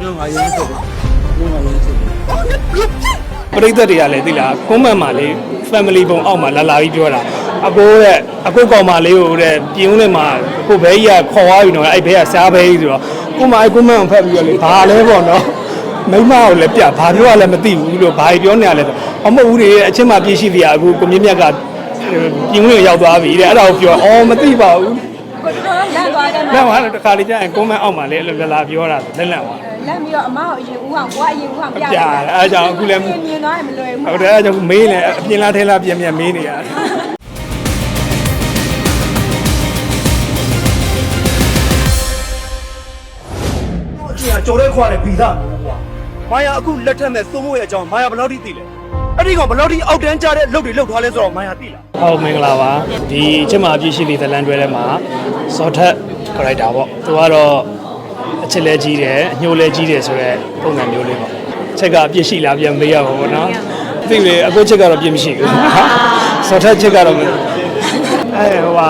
ညငါရင်းချက်ညငါရင်းချက်ပရိသတ်တွေကလည်းသိလားကွန်မန့်မှာလေ family ပုံအောက်မှာလာလာပြီးပြောတာအကိုတဲ့အကိုကောင်မလေးကိုတဲ့ပြင်းဦးနဲ့မှာကိုဘဲကြီးကခေါ်သွားပြီနော်အဲ့ဘဲကစားဘဲကြီးဆိုတော့ကိုမအဲ့ကွန်မန့်ကိုဖတ်ပြီးတော့လေဘာလဲပေါ့နော်မိမကိုလည်းပြဘာပြောရလဲမသိဘူးလို့ဘာပြောနေရလဲဆိုအမဟုတ်ဘူးလေအချင်းမပြည့်ရှိသေးရအခုကိုမြင့်မြတ်ကပြင်းဦးနဲ့ရောက်သွားပြီတဲ့အဲ့ဒါကိုပြောအော်မသိပါဘူး ကိုတော်တော်လန့်သွားတယ်လက်မှာတခါလေကြာရင်ကွန်မန့်အောက်မှာလေအဲ့လိုလာလာပြောတာလက်လက်သွား လန့်ပြီးတော့အမကိုအရင်ဦးအောင်ကိုကအရင်ဦးအောင်ပြပြတယ်အဲဒါကြောင့်အခုလည်းမြင်မြင်သွားရင်မလွယ်ဘူး ဟုတ်တယ်အဲဒါကြောင့်မေးနေအပြင်လားထဲလားပြင်ပြင်မေးနေရတယ်အချင်းကကြော်တဲ့ခွာတဲ့ဗီဇကွာမာယာအခုလက်ထက်မဲ့စိုးမိုးရဲ့အကြောင်းမာယာဘယ်လောက်ထိသိလဲ အဲ့ဒီကောင်ဘယ်လောက်ထိအောက်တန်းကြတဲ့အလုပ်တွေလုပ်ထားလဲဆိုတော့မာယာသိလားဟုတ်မင်္ဂလာပါဒီအချက်မှာအပြည့်ရှိတဲ့ဇလန်တွဲထဲမှာစောထက်ခရိုက်တာပေါ့သူကတော့အချက်လဲကြီးတယ်အညှိုးလဲကြီးတယ်ဆိုတော့ပုံစံမျိုးလေးပေါ့ချက်ကအပြည့်ရှိလားပြန်မေးရပါဘောနော်သိလေအခုချက်ကတော့ပြည့်မရှိဘူးစောထက်ချက်ကတော့မအဲဟိုဟာ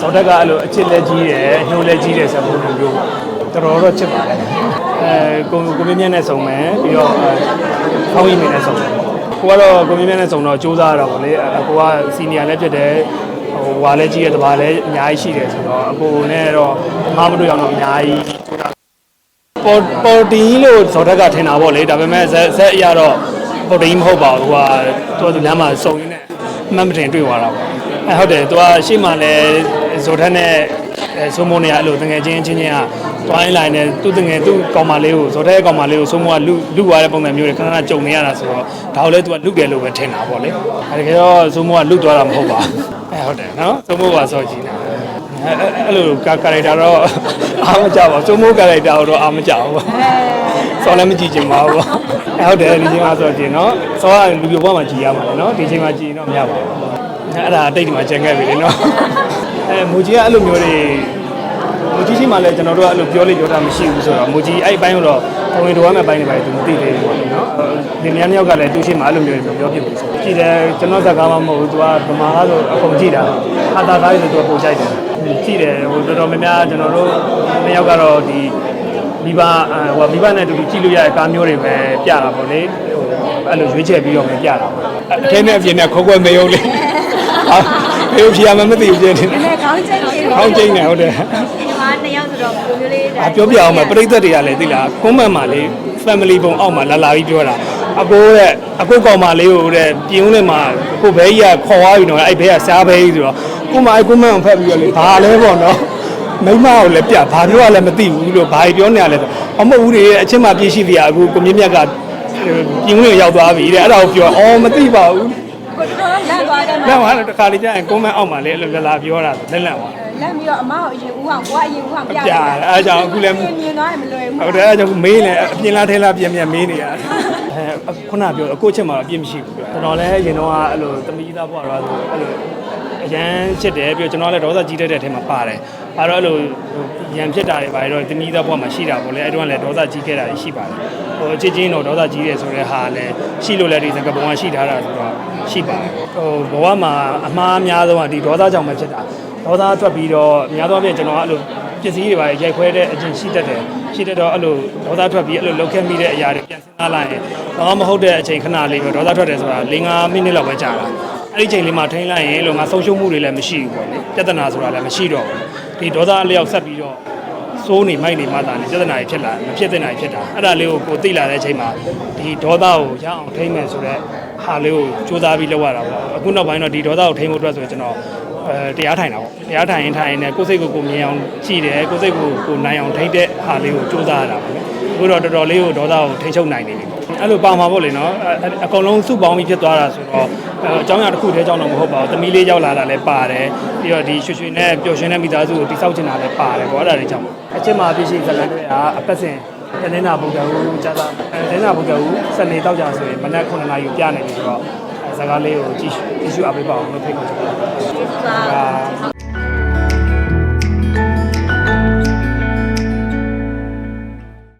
စောထက်ကအဲ့လိုအချက်လဲကြီးတယ်အညှိုးလဲကြီးတယ်ဆိုတဲ့ပုံစံမျိုးပေါ့တော်တော်တော့ချက်ပါတယ်အဲကိုကိုမင်းမြတ်နဲ့ဆုံမယ်ပြီးတော့ဖောင်းရည်မင်းနဲ့ဆုံမယ် ကိုကတော့ကိုမင်းမြတ်နဲ့ဆုံတော့စူးစမ်းရတာပေါ့လေအကိုကစီနီယာလည်းဖြစ်တယ်ဟိုဝါလည်းကြီးရတဘာလည်းအများကြီးရှိတယ်ဆိုတော့အကိုနဲ့တော့မမတို့အောင်တော့အများကြီးပေါ်ပေါ်တီလို့ဇော်တက်ကထင်တာပေါ့လေဒါပေမဲ့ဇက်ဇက်အရတော့ပေါ်တီမဟုတ်ပါဘူးဟိုကသူကသူလမ်းမှာစုံရင်းနဲ့မှတ်မတင်တွေ့သွားတာပေါ့ အဲဟုတ်တယ်သူကရှေ့မှာလည်းဇော်တက်နဲ့အဲဆိုမုံနေရအဲ့လိုတငယ်ချင်းချင်းချင်းကတွိုင်းလိုက်နဲ့သူ့တငယ်သူ့ကောင်မလေးကိုဇော်တက်ရဲ့ကောင်မလေးကိုဆိုမုံကလူလူသွားတဲ့ပုံစံမျိုးတွေခဏခဏကြုံနေရတာဆိုတော့ဒါကိုလည်းသူကလူတယ်လို့ပဲထင်တာပေါ့လေအဲတကယ်တော့ဆိုမုံကလူသွားတာမဟုတ်ပါဘူးအဲဟုတ်တယ်နော်ဆိုမုံကစောကြည့်နေတာအဲအဲ့လိုကာကာရိုက်တာတော့အားမကြပါဘူးဆိုမုံကာရိုက်တာတော့အားမကြဘူးပေါ့စောလည်းမကြည့်ချင်ပါဘူးပေါ့အဲဟုတ်တယ်ဒီချိန်မှာဆိုကြည့်နော်စောကလူပြဘွားမှာကြည်ရမှာလေနော်ဒီချိန်မှာကြည်ရင်တော့မရပါဘူး အဲ့ဒါအတိတ်ဒီမှာကျန်ခဲ့ပြီလေနော်အဲမူကြီးကအဲ့လိုမျိုးတွေမူကြီးရှိမှလည်းကျွန်တော်တို့ကအဲ့လိုပြောလို့ပြောတာမရှိဘူးဆိုတော့မူကြီးအဲ့ဘိုင်းတော့ပုံရင်တော်ရမယ့်ဘိုင်းတွေပါသူမသိသေးဘူးပေါ့နော်ဒီများများကလည်းသူရှိမှအဲ့လိုမျိုးတွေပြောပြဘူးဆိုကြည့်တယ်ကျွန်တော်ဇာကားမှမဟုတ်ဘူးသူကဗမာကားဆိုအကုန်ကြည့်တာဟာတာကားဆိုသူကပုံကြိုက်တယ်ကြည့်တယ်ဟိုတော်တော်များများကျွန်တော်တို့နှစ်ယောက်ကတော့ဒီမိဘဟိုမိဘနဲ့အတူတူကြည့်လို့ရတဲ့ကားမျိုးတွေပဲပြတာပေါ့လေဟိုအဲ့လိုရွေးချယ်ပြီးတော့ပဲပြတာပေါ့အထင်းနဲ့အပြင်နဲ့ခေါ်ခွဲမယုံလေဟာ ဘယ်ဖြေရမှမသိဘူးကျင်းနေနည်းနည်းခေါင်းကျိတ်နေခေါင်းကျင်းနေဟုတ်တယ်ဒီမှာနှစ်ယောက်ဆိုတော့ကိုမျိုးလေးဒါအပြောပြအောင်မပြိသက်တွေကလည်းသိလားကွန်မန့်မှာလေ family ပုံအောက်မှာလာလာပြီးပြောတာအကိုတဲ့အကိုကောင်မလေးကိုတဲ့ပြင်းဦးနဲ့မှာကိုဘဲကြီးကခေါ်သွားပြီနော်အဲ့ဘဲကစားဘဲကြီးဆိုတော့ကိုမအဲ့ကွန်မန့်ကိုဖတ်ပြီးတော့လေဘာလဲပေါ့နော်မိမကိုလည်းပြဘာပြောရလဲမသိဘူးလို့ဘာပြောနေရလဲဆိုအမဟုတ်ဘူးလေအချင်းမပြည့်ရှိသေးရအခုကိုမြင့်မြတ်ကပြင်းဦးနဲ့ရောက်သွားပြီတဲ့အဲ့ဒါကိုပြောအော်မသိပါဘူး ကိုတော်တော်လန့်သွားတယ်လက်မှာတခါလေကြာရင်ကွန်မန့်အောက်မှာလေအဲ့လိုလာလာပြောတာလက်လက်သွားလန့်ပြီးတော့အမကိုအရင်ဦးအောင်ကိုကအရင်ဦးအောင်ပြပြတယ်အဲဒါကြောင့်အခုလည်းမြင်မြင်သွားရင်မလွယ်ဘူးဟုတ်တယ်အဲဒါကြောင့်မေးနေအပြင်လားထဲလားပြန်ပြန်မေးနေရတယ်အဲခုနပြောအကိုချက်မှာတော့အပြည့်မရှိဘူးကျွန်တော်လည်းအရင်တော့အဲ့လိုတမီးသားဘွားတော့ဆိုအဲ့လိုအရန်ချစ်တယ်ပြီးတော့ကျွန်တော်လည်းဒေါသကြီးတတ်တဲ့အထဲမှာပါတယ်အဲတော့အဲ့လိုရန်ဖြစ်တာတွေပါတော့တမီးသားဘွားမှာရှိတာပေါ့လေအဲ့တော့လည်းဒေါသကြီးခဲ့တာရှိပါတယ်ဟိုအချင်းချင်းတော့ဒေါသကြီးတယ်ဆိုတဲ့ဟာလည်းရှိလို့လည်းဒီစကားပုံကရှိထားတာဆိုတော့ ရှိပါတယ်ဟိုဘဝမှာအမှားအများဆုံးကဒီဒေါသကြောင့်ပဲဖြစ်တာဒေါသထွက်ပြီးတော့အများသောအားဖြင့်ကျွန်တော်အဲ့လိုပစ္စည်းတွေပါရိုက်ခွဲတဲ့အချင်းရှိတတ်တယ်ရှိတတ်တော့အဲ့လိုဒေါသထွက်ပြီးအဲ့လိုလှုပ်ခဲမိတဲ့အရာတွေပြန်စဉ်းစားလိုက်ရင်ဘာမှမဟုတ်တဲ့အချိန်ခဏလေးပဲဒေါသထွက်တယ်ဆိုတာ၄၅မိနစ်လောက်ပဲကြာတာအဲ့ဒီချိန်လေးမှာထိန်းလိုက်ရင်လို့ငါဆုံးရှုံးမှုတွေလည်းမရှိဘူးပေါ့လေပြဿနာဆိုတာလည်းမရှိတော့ဘူးဒီဒေါသအလျောက်ဆက်ပြီးတော့စိုးနေမိုက်နေမှသာနေပြဿနာတွေဖြစ်လာမဖြစ်တဲ့နိုင်ဖြစ်တာအဲ့ဒါလေးကိုကိုသိလာတဲ့အချိန်မှာဒီဒေါသကိုရအောင်ထိန်းမယ်ဆိုတော့ ဟာလေးကိုစူးစမ်းပြီးလုပ်ရတာပေါ့အခုနောက်ပိုင်းတော့ဒီဒေါသကိုထိန်းဖို့အတွက်ဆိုရင်ကျွန်တော်အဲတရားထိုင်တာပေါ့တရားထိုင်ရင်ထိုင်ရင်လည်းကိုယ်စိတ်ကိုကိုယ်မြင်အောင်ကြည့်တယ်ကိုယ်စိတ်ကိုကိုယ်နိုင်အောင်ထိန်းတဲ့ဟာလေးကိုစူးစမ်းရတာပေါ့လေအခုတော့တော်တော်လေးကိုဒေါသကိုထိန်းချုပ်နိုင်နေပြီပေါ့အဲ့လိုပါမှာပေါ့လေနော်အဲအကောင်လုံးစုပေါင်းပြီးဖြစ်သွားတာဆိုတော့အဲအကြောင်းအရာတစ်ခုတည်းကြောင့်တော့မဟုတ်ပါဘူးသမီးလေးရောက်လာတာလည်းပါတယ်ပြီးတော့ဒီရွှေရွှေနဲ့ပျော်ရွှင်တဲ့မိသားစုကိုတိဆောက်ချင်တာလည်းပါတယ်ပေါ့အဲ့ဒါတွေကြောင့်အချင်းမှာပြည့်ရှိဇလန်တွေကအပတ်စဉ် တနင်္လာဗုဒ္ဓဟူးကြာတာအဲတနင်္လာဗုဒ္ဓဟူးစနေတောက်ကြဆိုရင်မနက်9နာရီကိုပြနေပြီဆိုတော့အဲဇာကားလေးကိုကြည့်ကြည့်ရှုအားပေးပါအောင်လို့ဖိတ်ခေါ်ချင်ပါတယ်က